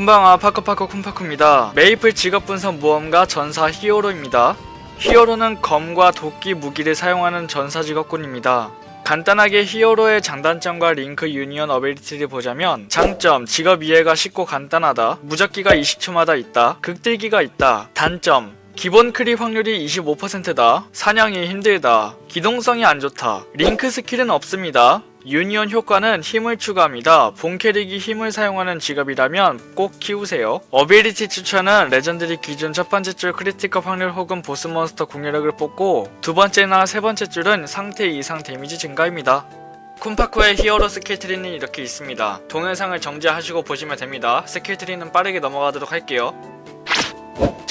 쿤방아 파커파커 쿤파쿠입니다. 메이플 직업 분석 모험가 전사 히어로입니다. 히어로는 검과 도끼 무기를 사용하는 전사 직업군입니다. 간단하게 히어로의 장단점과 링크 유니언 어빌리티를 보자면 장점 직업 이해가 쉽고 간단하다. 무적기가 20초마다 있다. 극딜기가 있다. 단점 기본 크립 확률이 25%다. 사냥이 힘들다. 기동성이 안 좋다. 링크 스킬은 없습니다 유니언 효과는 힘을 추가합니다. 본 캐릭이 힘을 사용하는 직업이라면 꼭 키우세요. 어빌리티 추천은 레전드리 기준 첫 번째 줄 크리티컬 확률 혹은 보스 몬스터 공격력을 뽑고 두 번째나 세 번째 줄은 상태 이상 데미지 증가입니다. 쿤파쿠의 히어로 스킬 트리는 이렇게 있습니다. 동영상을 정지하시고 보시면 됩니다. 스킬 트리는 빠르게 넘어가도록 할게요.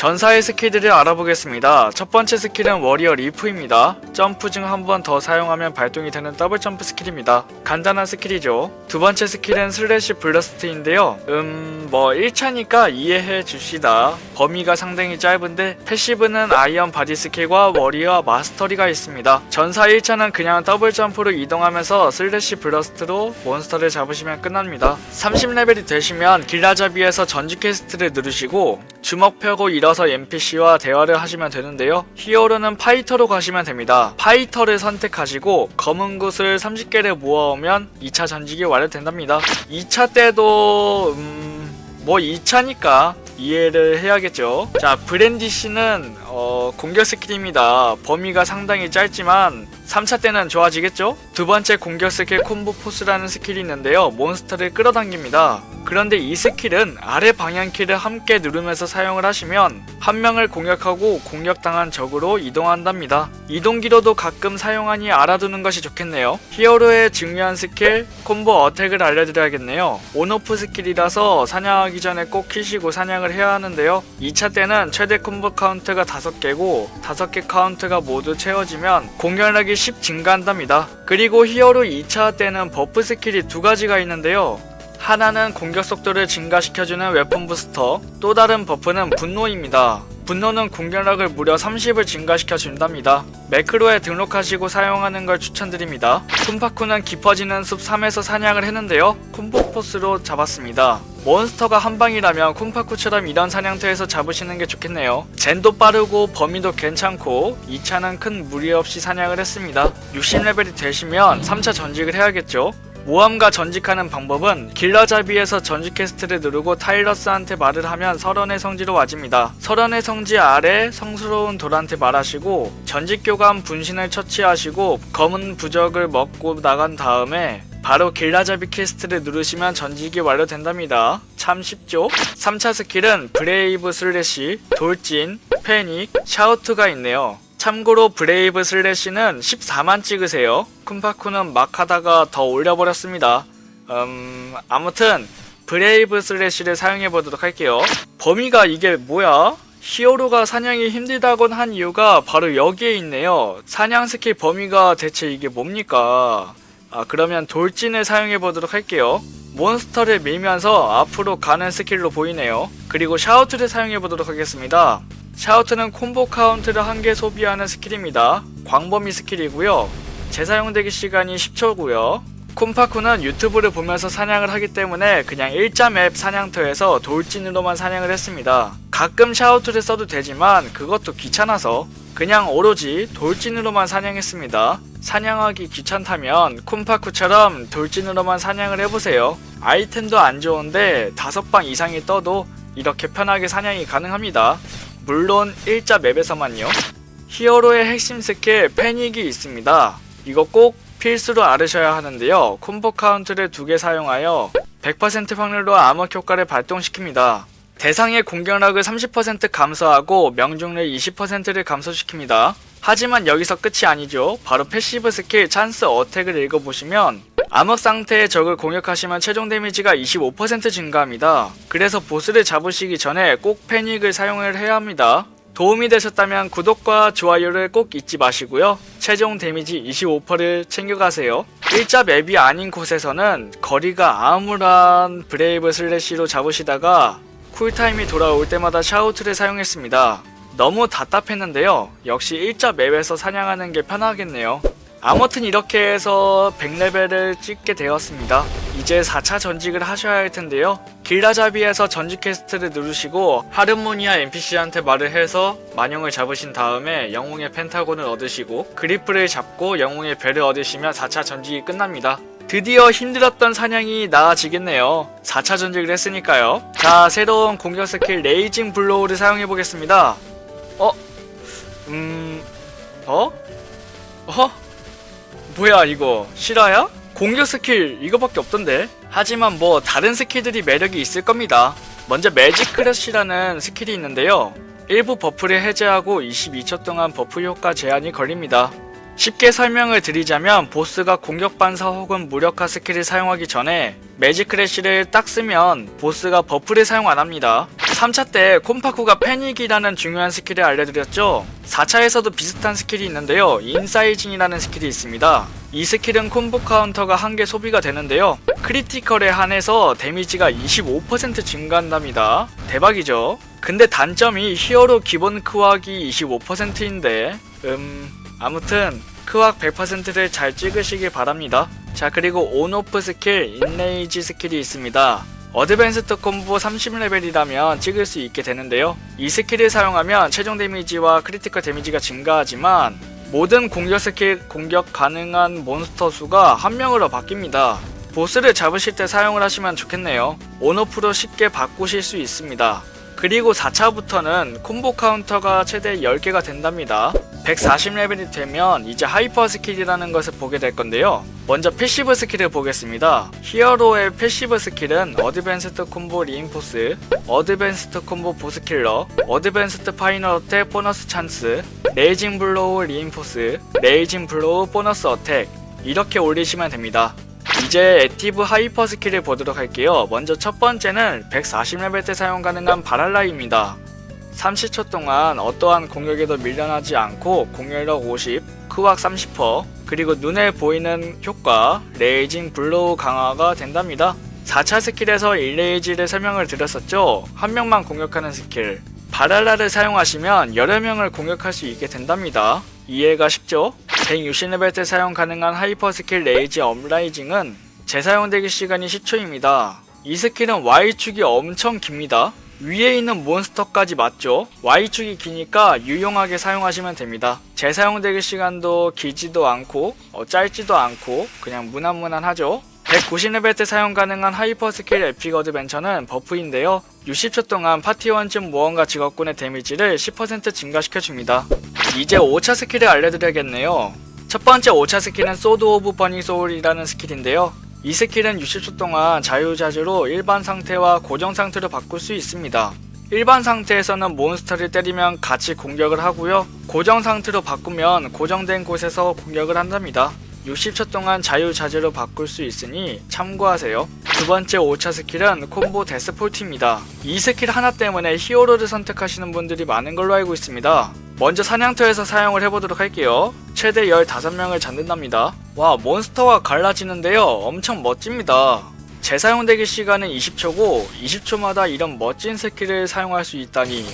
전사의 스킬들을 알아보겠습니다. 첫 번째 스킬은 워리어 리프입니다. 점프 중 한 번 더 사용하면 발동이 되는 더블 점프 스킬입니다. 간단한 스킬이죠. 두 번째 스킬은 슬래시 블러스트인데요. 음, 뭐 1차니까 이해해 줍시다. 범위가 상당히 짧은데 패시브는 아이언 바디 스킬과 워리어 마스터리가 있습니다. 전사 1차는 그냥 더블 점프로 이동하면서 슬래시 블러스트로 몬스터를 잡으시면 끝납니다. 30레벨이 되시면 길라자비에서 전지 퀘스트를 누르시고 주먹 펴고 일어 서 NPC와 대화를 하시면 되는데요. 히어로는 파이터로 가시면 됩니다. 파이터를 선택하시고 검은 굿을 30개를 모아오면 2차 전직이 완료된답니다. 2차 때도 음... 뭐 2차니까 이해를 해야겠죠. 자, 브랜디 씨는 어, 공격 스킬입니다. 범위가 상당히 짧지만 3차 때는 좋아지겠죠? 두 번째 공격 스킬 콤보 포스라는 스킬이 있는데요. 몬스터를 끌어당깁니다. 그런데 이 스킬은 아래 방향키를 함께 누르면서 사용을 하시면 한 명을 공격하고 공격당한 적으로 이동한답니다. 이동기로도 가끔 사용하니 알아두는 것이 좋겠네요. 히어로의 중요한 스킬 콤보 어택을 알려드려야겠네요. 온오프 스킬이라서 사냥하기 전에 꼭 키시고 사냥을 해야 하는데요. 2차 때는 최대 콤보 카운트가 5개고 5개 카운트가 모두 채워지면 공격력이 10 증가한답니다. 그리고 히어로 2차 때는 버프 스킬이 두 가지가 있는데요. 하나는 공격 속도를 증가시켜주는 웨폰 부스터, 또 다른 버프는 분노입니다. 분노는 공격력을 무려 30을 증가시켜 준답니다. 매크로에 등록하시고 사용하는 걸 추천드립니다. 쿤파쿠는 깊어지는 숲 3에서 사냥을 했는데요. 콤보 포스로 잡았습니다. 몬스터가 한 방이라면 쿤파쿠처럼 이런 사냥터에서 잡으시는 게 좋겠네요. 젠도 빠르고 범위도 괜찮고 2차는 큰 무리 없이 사냥을 했습니다. 60레벨이 되시면 3차 전직을 해야겠죠. 모함과 전직하는 방법은 길러자비에서 전직 퀘스트를 누르고 타일러스한테 말을 하면 설원의 성지로 와집니다. 설원의 성지 아래 성스러운 돌한테 말하시고 전직 교감 분신을 처치하시고 검은 부적을 먹고 나간 다음에 바로 길라자비 퀘스트를 누르시면 전직이 완료된답니다. 참 쉽죠? 3차 스킬은 브레이브 슬래시, 돌진, 패닉, 샤우트가 있네요. 참고로 브레이브 슬래시는 14만 찍으세요. 쿤파쿠는 막 하다가 더 올려버렸습니다. 음, 아무튼 브레이브 슬래시를 사용해 보도록 할게요. 범위가 이게 뭐야? 히어로가 사냥이 힘들다곤 한 이유가 바로 여기에 있네요. 사냥 스킬 범위가 대체 이게 뭡니까? 아, 그러면 돌진을 사용해 보도록 할게요. 몬스터를 밀면서 앞으로 가는 스킬로 보이네요. 그리고 샤우트를 사용해 보도록 하겠습니다. 샤우트는 콤보 카운트를 한 개 소비하는 스킬입니다. 광범위 스킬이고요. 재사용되기 시간이 10초고요. 콤파쿠는 유튜브를 보면서 사냥을 하기 때문에 그냥 1자 맵 사냥터에서 돌진으로만 사냥을 했습니다. 가끔 샤우트를 써도 되지만 그것도 귀찮아서 그냥 오로지 돌진으로만 사냥했습니다. 사냥하기 귀찮다면 콤파쿠처럼 돌진으로만 사냥을 해보세요. 아이템도 안 좋은데 5방 이상이 떠도 이렇게 편하게 사냥이 가능합니다. 물론 1자 맵에서만요. 히어로의 핵심 스킬 패닉이 있습니다. 이거 꼭 필수로 알으셔야 하는데요. 콤보 카운트를 두 개 사용하여 100% 확률로 암흑 효과를 발동시킵니다. 대상의 공격력을 30% 감소하고 명중률 20%를 감소시킵니다. 하지만 여기서 끝이 아니죠. 바로 패시브 스킬 찬스 어택을 읽어보시면 암흑 상태의 적을 공격하시면 최종 데미지가 25% 증가합니다. 그래서 보스를 잡으시기 전에 꼭 패닉을 사용을 해야 합니다. 도움이 되셨다면 구독과 좋아요를 꼭 잊지 마시고요. 최종 데미지 25%를 챙겨가세요. 일자 맵이 아닌 곳에서는 거리가 암울한 브레이브 슬래시로 잡으시다가 쿨타임이 돌아올 때마다 샤우트를 사용했습니다. 너무 답답했는데요. 역시 일자 맵에서 사냥하는 게 편하겠네요. 아무튼 이렇게 해서 100레벨을 찍게 되었습니다. 이제 4차 전직을 하셔야 할 텐데요. 길라자비에서 전직 퀘스트를 누르시고 하르모니아 NPC한테 말을 해서 만영을 잡으신 다음에 영웅의 펜타곤을 얻으시고 그리프를 잡고 영웅의 배를 얻으시면 4차 전직이 끝납니다. 드디어 힘들었던 사냥이 나아지겠네요. 4차 전직을 했으니까요. 자, 새로운 공격 스킬 레이징 블로우를 사용해 보겠습니다. 어? 음... 어? 어? 뭐야 이거? 실화야? 공격 스킬 이거밖에 없던데. 하지만 뭐 다른 스킬들이 매력이 있을 겁니다. 먼저 매직 크래쉬라는 스킬이 있는데요. 일부 버프를 해제하고 22초 동안 버프 효과 제한이 걸립니다. 쉽게 설명을 드리자면 보스가 공격 반사 혹은 무력화 스킬을 사용하기 전에 매직 크래쉬를 딱 쓰면 보스가 버프를 사용 안 합니다 3차 때 콤파쿠가 패닉이라는 중요한 스킬을 알려드렸죠. 4차에서도 비슷한 스킬이 있는데요. 인사이징이라는 스킬이 있습니다. 이 스킬은 콤보 카운터가 한 개 소비가 되는데요. 크리티컬에 한해서 데미지가 25% 증가한답니다. 대박이죠. 근데 단점이 히어로 기본 크왁이 25%인데 음 아무튼 크왁 100%를 잘 찍으시길 바랍니다. 자 그리고 온오프 스킬 인레이지 스킬이 있습니다 어드밴스드 콤보 30레벨이라면 찍을 수 있게 되는데요. 이 스킬을 사용하면 최종 데미지와 크리티컬 데미지가 증가하지만 모든 공격 스킬 공격 가능한 몬스터 수가 한 명으로 바뀝니다. 보스를 잡으실 때 사용을 하시면 좋겠네요. 온오프로 쉽게 바꾸실 수 있습니다. 그리고 4차부터는 콤보 카운터가 최대 10개가 된답니다. 140레벨이 되면 이제 하이퍼 스킬이라는 것을 보게 될 건데요. 먼저 패시브 스킬을 보겠습니다. 히어로의 패시브 스킬은 어드밴스드 콤보 리인포스, 어드밴스드 콤보 보스 킬러, 어드밴스드 파이널 어택 보너스 찬스, 레이징 블로우 리인포스, 레이징 블로우 보너스 어택 이렇게 올리시면 됩니다. 이제 액티브 하이퍼 스킬을 보도록 할게요. 먼저 첫 번째는 140레벨 때 사용 가능한 바랄라입니다. 30초 동안 어떠한 공격에도 밀려나지 않고 공격력 50, 크왁 30%, 그리고 눈에 보이는 효과, 레이징 블로우 강화가 된답니다. 4차 스킬에서 일레이지를 설명을 드렸었죠? 한 명만 공격하는 스킬. 바랄라를 사용하시면 여러 명을 공격할 수 있게 된답니다. 이해가 쉽죠? 160레벨 때 사용 가능한 하이퍼 스킬 레이지 업라이징은 재사용되기 시간이 10초입니다. 이 스킬은 Y축이 엄청 깁니다. 위에 있는 몬스터까지 맞죠? Y축이 기니까 유용하게 사용하시면 됩니다. 재사용되기 시간도 길지도 않고 어, 짧지도 않고 그냥 무난무난하죠? 190레벨 때 사용 가능한 하이퍼 스킬 에픽 어드벤처는 버프인데요. 60초 동안 파티원쯤 모험가 직업군의 데미지를 10% 증가시켜줍니다. 이제 5차 스킬을 알려드려야겠네요. 첫 번째 5차 스킬은 소드 오브 버닝 소울이라는 스킬인데요. 이 스킬은 60초 동안 자유자재로 일반 상태와 고정 상태로 바꿀 수 있습니다. 일반 상태에서는 몬스터를 때리면 같이 공격을 하고요. 고정 상태로 바꾸면 고정된 곳에서 공격을 한답니다. 60초 동안 자유자재로 바꿀 수 있으니 참고하세요. 두 번째 5차 스킬은 콤보 데스폴트입니다. 이 스킬 하나 때문에 히어로를 선택하시는 분들이 많은 걸로 알고 있습니다. 먼저 사냥터에서 사용을 해보도록 할게요. 최대 15명을 잡는답니다. 와, 몬스터가 갈라지는데요. 엄청 멋집니다. 재사용되기 시간은 20초고 20초마다 이런 멋진 스킬을 사용할 수 있다니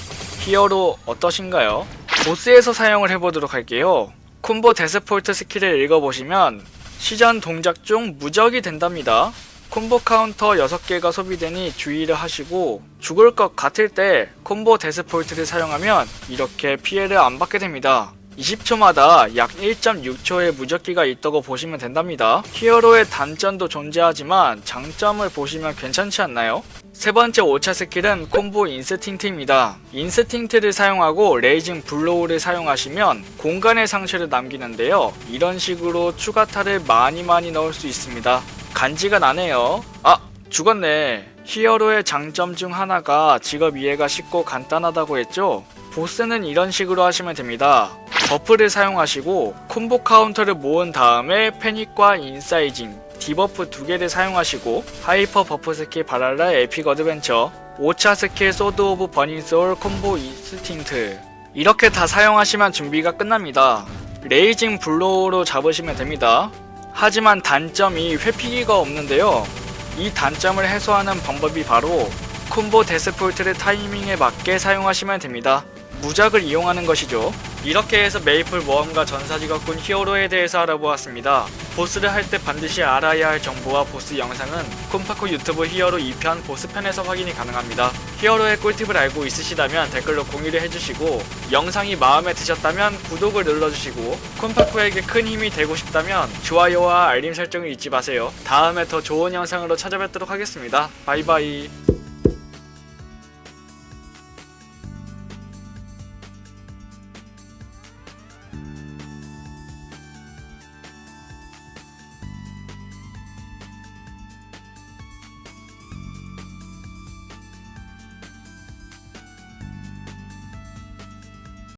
히어로 어떠신가요? 보스에서 사용을 해보도록 할게요. 콤보 데스폴트 스킬을 읽어보시면 시전 동작 중 무적이 된답니다. 콤보 카운터 6개가 소비되니 주의를 하시고 죽을 것 같을 때 콤보 데스폴트를 사용하면 이렇게 피해를 안 받게 됩니다. 20초마다 약 1.6초의 무적기가 있다고 보시면 된답니다. 히어로의 단점도 존재하지만 장점을 보시면 괜찮지 않나요? 세 번째 5차 스킬은 콤보 인스팅트입니다. 인스팅트를 사용하고 레이징 블로우를 사용하시면 공간의 상처를 남기는데요. 이런 식으로 추가타를 많이 많이 넣을 수 있습니다. 간지가 나네요. 아, 죽었네. 히어로의 장점 중 하나가 직업 이해가 쉽고 간단하다고 했죠? 보스는 이런 식으로 하시면 됩니다. 버프를 사용하시고 콤보 카운터를 모은 다음에 패닉과 인사이징, 디버프 두 개를 사용하시고 하이퍼 버프 스킬 바랄라 에픽 어드벤처 5차 스킬 소드 오브 버닝 소울 콤보 인스팅트 이렇게 다 사용하시면 준비가 끝납니다. 레이징 블로우로 잡으시면 됩니다. 하지만 단점이 회피기가 없는데요. 이 단점을 해소하는 방법이 바로 콤보 데스폴트를 타이밍에 맞게 사용하시면 됩니다. 무작을 이용하는 것이죠. 이렇게 해서 메이플 모험가 전사직업군 히어로에 대해서 알아보았습니다. 보스를 할 때 반드시 알아야 할 정보와 보스 영상은 콤파코 유튜브 히어로 2편 보스편에서 확인이 가능합니다. 히어로의 꿀팁을 알고 있으시다면 댓글로 공유를 해주시고 영상이 마음에 드셨다면 구독을 눌러주시고 콤파코에게 큰 힘이 되고 싶다면 좋아요와 알림 설정을 잊지 마세요. 다음에 더 좋은 영상으로 찾아뵙도록 하겠습니다. 바이바이.